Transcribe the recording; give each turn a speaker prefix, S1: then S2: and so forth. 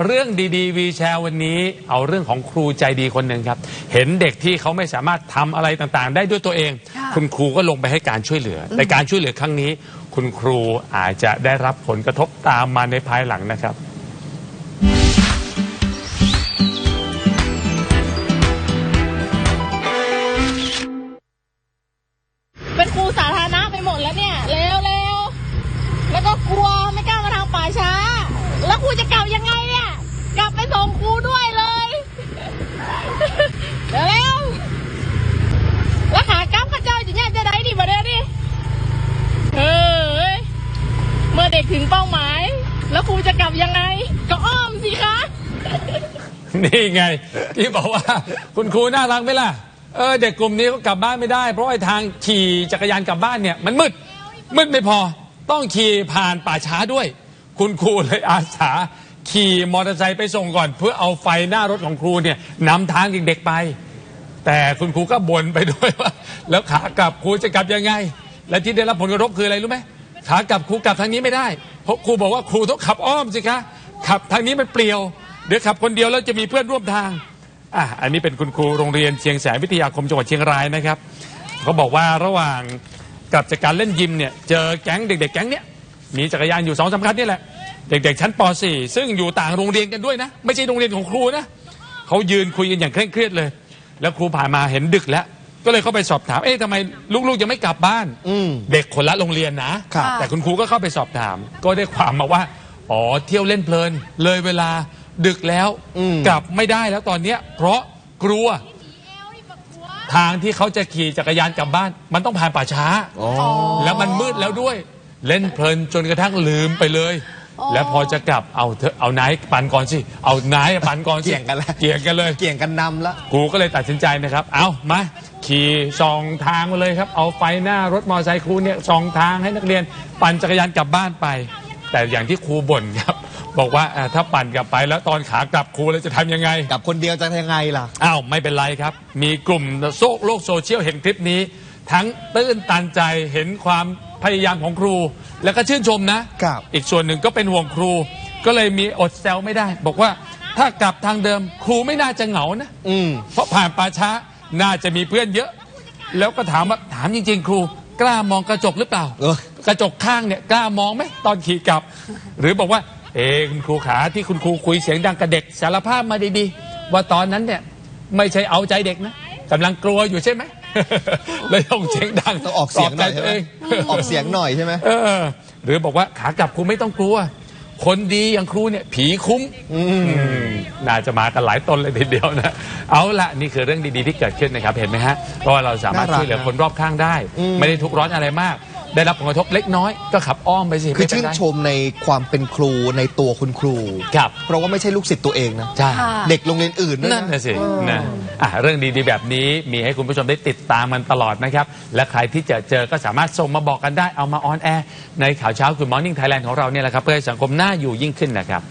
S1: เรื่องดีๆวีแชร์วันนี้เอาเรื่องของครูใจดีคนหนึ่งครับ เห็นเด็กที่เขาไม่สามารถทำอะไรต่างๆ ได้ด้วยตัวเอง
S2: ค่ะ
S1: คุณครูก็ลงไปให้การช่วยเหลือ แต่การช่วยเหลือครั้งนี้ คุณครูอาจจะได้รับผลกระทบตามมาในภายหลังนะครับ
S2: เป็นครูสาธารณะไปหมดแล้วเนี่ยเร็วเร็วแล้วก็กลัวไม่กล้ามาทางป่าช้า แล้วครูจะกลับยังไงเนี่ย กลับไปส่งครูด้วยเลย เร็วเร็วแล้วขากลับข้าเจ้าจะเนี่ยจะได้ดิมาเด้อดิเฮ้ยเมื่อเด็ก ถึงเป้าหมาย แล้วครูจะกลับยังไง ก็อ้อมสิคะ
S1: นี่ไง ที่บอกว่า คุณครูน่ารักไหมล่ะเออเด็กกลุ่มนี้ก็กลับบ้านไม่ได้ เพราะไอ้ทางขี่จักรยานกลับบ้านเนี่ยมันมืดมืดไม่พอต้องขี่ผ่านป่าช้าด้วย คุณครูเลยอาสา ขี่มอเตอร์ไซค์ไปส่งก่อน เพื่อเอาไฟหน้ารถของครูเนี่ยนำทางเด็กๆไป แต่คุณครูก็บ่นไปด้วยว่าแล้วขากลับครูจะกลับยังไง และที่ได้รับผลกระทบคืออะไรรู้ไหม ขากลับครูกลับทางนี้ไม่ได้เพราะครูบอกว่าครูต้องขับอ้อมสิคะขับทางนี้มันเปลี่ยวเดี๋ยวขับคนเดียวแล้วจะมีเพื่อนร่วมทางอะอันนี้เป็นคุณครูโรงเรียนเชียงแสนวิทยาคมจังหวัดเชียงรายนะครับเขาบอกว่าระหว่างกลับจากการเล่นยิมเนี่ยเจอแก๊งเด็ก ๆ แก๊งเนี้ยมีจักรยานอยู่สองสามคันนี่แหละเด็กๆชั้นป .4 ซึ่งอยู่ต่างโรงเรียนกันด้วยนะ ไม่ใช่โรงเรียนของครูนะเขายืนคุยกันอย่างเคร่งเครียดเลย แล้วครูผ่านมาเห็นดึกแล้ว ก็เลยเข้าไปสอบถาม เอ๊ะทำไมลูกๆยังไม่กลับบ้าน
S3: อืม
S1: เด็กคนละโรงเรียนนะ
S3: ครับ
S1: แต่คุณครูก็เข้าไปสอบถาม ก็ได้ความมาว่า อ๋อ เที่ยวเล่นเพลิน เลยเวลาดึกแล้ว
S3: อืม
S1: กลับไม่ได้แล้วตอนเนี้ย เพราะกลัว ทางที่เขาจะขี่จักรยานกลับบ้าน มันต้องผ่านป่าช้า
S3: อ๋อ
S1: แล้วมันมืดแล้วด้วย เล่นเพลินจนกระทั่งลืมไปเลย แล้วพอจะกลับเอาเถอะเอานายปั่นก่อนสิ เอานายปั่นก่อนสิ
S3: เกี่ยงกันแล้ว
S1: เกี่ยงกันเลย
S3: เกี่ยงกันนำละ
S1: กูก็เลยตัดสินใจนะครับ เอามา ขี่ส่องทางมาเลยครับ เอาไฟหน้ารถมอเตอร์ไซค์ครูเนี่ยส่องทางให้นักเรียน ปั่นจักรยานกลับบ้านไป แต่อย่างที่ครูบ่นครับ บอกว่าอ่าถ้าปั่นกลับไปแล้วตอนขากลับครูเลยจะทำยังไง
S3: กับคนเดียวจะยังไงล่ะ
S1: อ้าว ไม่เป็นไรครับ มีกลุ่มโซโลกโซเชียลเห็นคลิปนี้ ทั้งตื้นตันใจเห็นความพยายามของครู แล้วก็ชื่นชมนะ
S3: ครับ
S1: อีกส่วนหนึ่งก็เป็นห่วงครู ก็เลยมีอดแซวไม่ได้ บอกว่าถ้ากลับทางเดิมครูไม่น่าจะเหงานะ
S3: อืม
S1: เพราะผ่านป่าช้า น่าจะมีเพื่อนเยอะ แล้วก็ถามว่าถามจริง ๆ ครู กล้ามองกระจกหรือเปล่า
S3: เออ
S1: กระจกข้างเนี่ยกล้ามองไหมตอนขี่กลับ หรือบอกว่า เอ้คุณครูขาที่คุณครูคุยเสียงดังกับเด็กสารภาพมาดีๆว่าตอนนั้นเนี่ยไม่ใช่เอาใจเด็กนะกำลังกลัวอยู่ใช่ไหม เลยต้องเสียงดัง
S3: ต้องออกเสียงหน่อย
S1: ปลบใจ
S3: ใช่
S1: ตัว
S3: ไหม
S1: เอง
S3: ออกเสียงหน่อยใช่ไหม
S1: เออหรือบอกว่าขากลับครูไม่ต้องกลัว คนดีอย่างครูเนี่ยผีคุ้ม
S3: อืม
S1: อืมน่าจะมากันหลายตนเลยทีเดียวนะ เอาละนี่คือเรื่องดีๆที่เกิดขึ้นนะครับ เห็นไหมฮะเพราะว่าเราสามารถ
S3: น่ารัก
S1: ช่วยเหลือคนรอบข้างได้
S3: อืม
S1: ไม่ได้ทุกข์ร้อนอะไรมาก ได้รับผลกระทบเล็กน้อยก็ขับอ้อมไปสิ
S3: คือ
S1: ไม่เป็
S3: ชื่
S1: น
S3: น
S1: ไร
S3: ชมในความเป็นครูในตัวคุณครู
S1: ครับ
S3: เพราะว่าไม่ใช่ลูกศิษย์ตัวเองนะ
S1: ใช่
S2: ค่ะ
S3: เด็กโรงเรียนอื่นด้วย
S1: นั่น
S3: นะ
S1: น่ะสินะอะเรื่องดีๆแบบนี้มีให้คุณผู้ชมได้ติดตามมันตลอดนะครับ และใครที่จะเจอก็สามารถส่งมาบอกกันได้เอามาออนแอร์ในข่าวเช้าคือ Morning Thailand ของเราเนี่ยแหละครับเพื่อให้สังคมน่าอยู่ยิ่งขึ้นนะครับ